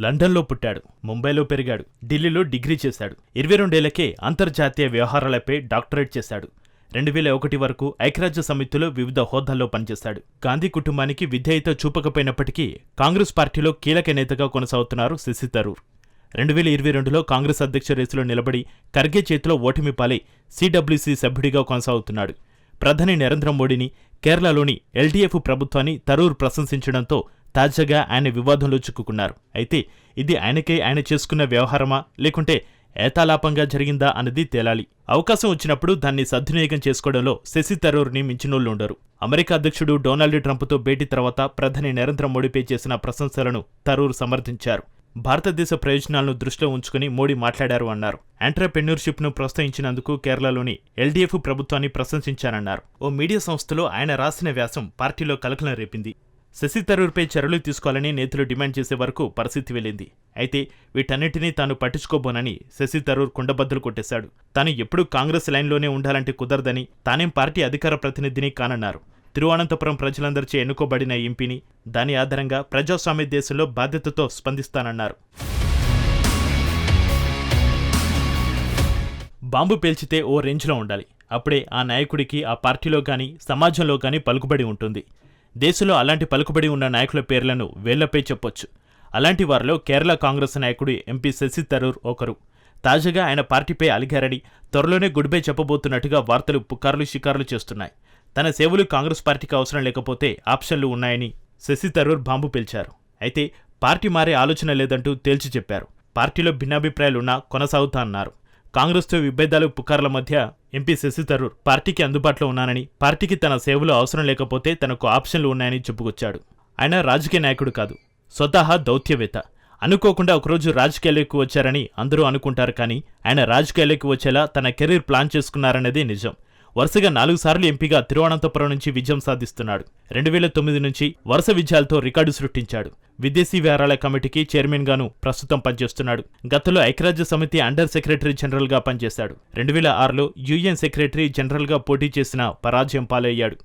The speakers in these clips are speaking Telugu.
లండన్లో పుట్టాడు ముంబైలో పెరిగాడు ఢిల్లీలో డిగ్రీ చేశాడు. ఇరవై రెండేళ్ళకే అంతర్జాతీయ వ్యవహారాలపై డాక్టరేట్ చేశాడు. రెండు వేల ఒకటి వరకు ఐక్యరాజ్య సమితిలో వివిధ హోదాల్లో పనిచేశాడు. గాంధీ కుటుంబానికి విధేయత చూపకపోయినప్పటికీ కాంగ్రెస్ పార్టీలో కీలక నేతగా కొనసాగుతున్నారు శశి తరూర్. రెండు వేల ఇరవై రెండులో కాంగ్రెస్ అధ్యక్ష రేసులో నిలబడి ఖర్గే చేతిలో ఓటమి పాలై సిడబ్ల్యూసీ సభ్యుడిగా కొనసాగుతున్నాడు. ప్రధాని నరేంద్ర మోడీని కేరళలోని ఎల్డీఎఫ్ ప్రభుత్వాన్ని తరూర్ ప్రశంసించడంతో తాజాగా ఆయన వివాదంలో చిక్కుకున్నారు. అయితే ఇది ఆయనకే ఆయన చేసుకున్న వ్యవహారమా? లేకుంటే ఏతాలాపంగా జరిగిందా అన్నది తేలాలి. అవకాశం వచ్చినప్పుడు దాన్ని సద్వినియోగం చేసుకోవడంలో శశి తరూర్ని మించినోళ్ళు ఉండరు. అమెరికా అధ్యక్షుడు డొనాల్డ్ ట్రంప్తో భేటీ తర్వాత ప్రధాని నరేంద్ర మోడీపై చేసిన ప్రశంసలను తరూర్ సమర్థించారు. భారతదేశ ప్రయోజనాలను దృష్టిలో ఉంచుకుని మోడీ మాట్లాడారు అన్నారు. ఎంటర్ప్రెన్యూర్షిప్ను ప్రోత్సహించినందుకు కేరళలోని ఎల్డీఎఫ్ ప్రభుత్వాన్ని ప్రశంసించారన్నారు ఓ మీడియా సంస్థలో ఆయన రాసిన వ్యాసం పార్టీలో కలకలం రేపింది. శశి తరూర్పై చర్యలు తీసుకోవాలని నేతలు డిమాండ్ చేసే వరకు పరిస్థితి వెళ్ళింది. అయితే వీటన్నిటినీ తాను పట్టించుకోబోనని శశి తరూర్ కుండబద్దలు కొట్టేశాడు. తాను ఎప్పుడూ కాంగ్రెస్ లైన్లోనే ఉండాలంటే కుదరదని తానేం పార్టీ అధికార ప్రతినిధిని కానన్నారు. తిరువనంతపురం ప్రజలందరిచే ఎన్నుకోబడిన ఎంపీని దాని ఆధారంగా ప్రజాస్వామ్య దేశంలో బాధ్యతతో స్పందిస్తానన్నారు. బాంబు పేల్చితే ఓ రేంజ్లో ఉండాలి. అప్పుడే ఆ నాయకుడికి ఆ పార్టీలో కానీ సమాజంలో కానీ పలుకుబడి ఉంటుంది. దేశంలో అలాంటి పలుకుబడి ఉన్న నాయకుల పేర్లను వేళ్ళపై చెప్పొచ్చు. అలాంటి వారిలో కేరళ కాంగ్రెస్ నాయకుడు ఎంపీ శశి తరూర్ ఒకరు. తాజాగా ఆయన పార్టీపై అలిగారని త్వరలోనే గుడ్బై చెప్పబోతున్నట్టుగా వార్తలు పుకార్లు షికారులు చేస్తున్నాయి. తన సేవలు కాంగ్రెస్ పార్టీకి అవసరం లేకపోతే ఆప్షన్లు ఉన్నాయని శశి తరూర్ బాంబు పిలిచారు. అయితే పార్టీ మారే ఆలోచన లేదంటూ తేల్చి చెప్పారు. పార్టీలో భిన్నాభిప్రాయాలున్నా కొనసాగుతా అన్నారు. కాంగ్రెస్తో విభేదాలు పుకార్ల మధ్య ఎంపీ శశి థరూర్ పార్టీకి అందుబాటులో ఉన్నానని పార్టీకి తన సేవలు అవసరం లేకపోతే తనకు ఆప్షన్లు ఉన్నాయని చెప్పుకొచ్చాడు. ఆయన రాజకీయ నాయకుడు కాదు స్వతహా దౌత్యవేత్త. అనుకోకుండా ఒకరోజు రాజకీయాల్లోకి వచ్చారని అందరూ అనుకుంటారు కానీ ఆయన రాజకీయాల్లోకి వచ్చేలా తన కెరీర్ ప్లాన్ చేసుకున్నారనేది నిజం. వరుసగా నాలుగు సార్లు ఎంపీగా తిరువనంతపురం నుంచి విజయం సాధిస్తున్నాడు. రెండు వేల తొమ్మిది నుంచి వరుస విజయాలతో రికార్డు సృష్టించాడు. విదేశీ వ్యవహారాల కమిటీకి చైర్మన్ గాను ప్రస్తుతం పనిచేస్తున్నాడు. గతంలో ఐక్యరాజ్య సమితి అండర్ సెక్రటరీ జనరల్గా పనిచేశాడు. రెండు వేల ఆరులో యుఎన్ సెక్రటరీ జనరల్గా పోటీ చేసిన పరాజయం పాలయ్యాడు.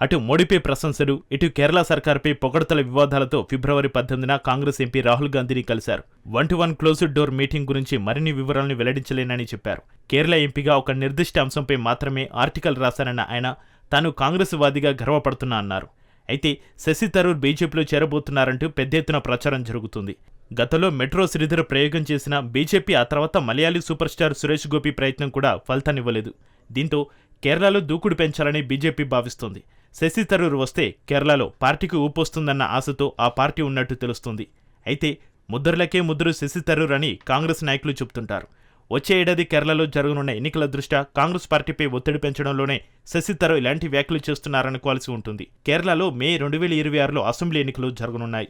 అటు మోడీపై ప్రశంసలు ఇటు కేరళ సర్కార్పై పొగడతల వివాదాలతో ఫిబ్రవరి పద్దెనిమిదిన కాంగ్రెస్ ఎంపీ రాహుల్ గాంధీని కలిశారు. One two one closed door meeting గురించి మరిన్ని వివరాలను వెల్లడించలేనని చెప్పారు. కేరళ ఎంపీగా ఒక నిర్దిష్ట అంశంపై మాత్రమే ఆర్టికల్ రాశానన్న ఆయన తాను కాంగ్రెస్ వాదిగా గర్వపడుతున్నా అన్నారు. అయితే శశి తరూర్ బీజేపీలో చేరబోతున్నారంటూ పెద్ద ఎత్తున ప్రచారం జరుగుతుంది. గతంలో మెట్రో శ్రీధర్ ప్రయోగం చేసిన బీజేపీ ఆ తర్వాత మలయాళీ సూపర్ స్టార్ సురేష్ గోపి ప్రయత్నం కూడా ఫలితాన్నివ్వలేదు. దీంతో కేరళలో దూకుడు పెంచాలని బీజేపీ భావిస్తోంది. శశి థరూర్ వస్తే కేరళలో పార్టీకి ఊపొస్తుందన్న ఆశతో ఆ పార్టీ ఉన్నట్టు తెలుస్తుంది. అయితే ముద్రలకే ముద్రు శశి థరూర్ అని కాంగ్రెస్ నాయకులు చెబుతుంటారు. వచ్చే ఏడాది కేరళలో జరగనున్న ఎన్నికల దృష్ట్యా కాంగ్రెస్ పార్టీపై ఒత్తిడి పెంచడంలోనే శశి థరూర్ ఇలాంటి వ్యాఖ్యలు చేస్తున్నారనుకోవాల్సి ఉంటుంది. కేరళలో మే రెండు వేల ఇరవై ఆరులో అసెంబ్లీ ఎన్నికలు జరగనున్నాయి.